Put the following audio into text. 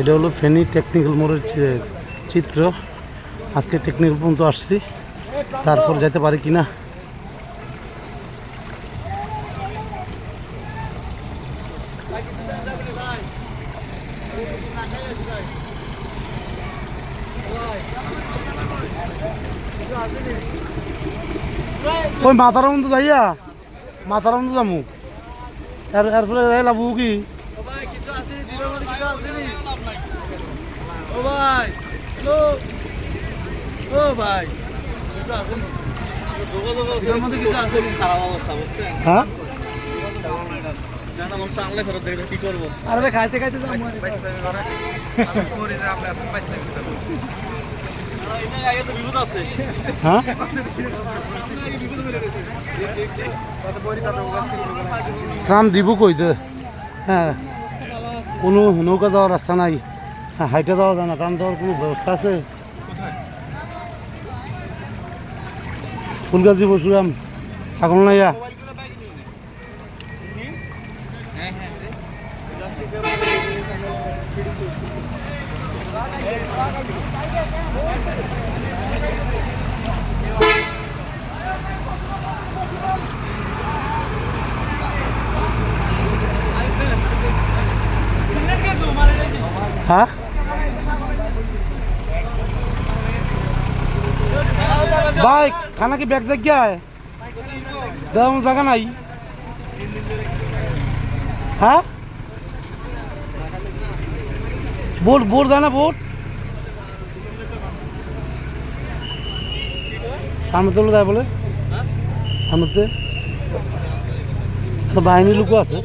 এটা হলো ফেনী টেকনিক্যাল মোড়ের চিত্র। আজকে টেকনিক্যাল পর্যন্ত আসছি। তারপর যেতে পারি কিনা? ওই মাথার মধ্যে যাইয়া, মাথার মধ্যে যামু। এর এরপরে যাই লাভ কি? ও ভাই ও ভাই হ্যাঁ? আরে ভাই খাইতে খাইতে হ্যাঁ? দিব কইতে হ্যাঁ। কোনো নৌকা যাওয়ার রাস্তা নাই। হাইটে যাওয়া যায় না ট্রাম যাওয়ার কোনো ব্যবস্থা আছে। ফুলগাছি বসুরাম ছাগল নাইয়া হ্যাঁ? ভাই, খানা কি ব্যাগ জায়গা है দাম জায়গা নাই। হ্যাঁ? বোট বোট যায় না বোট? সামনে তো যায় বলে। সামনে বাহিনী লোকও আছে।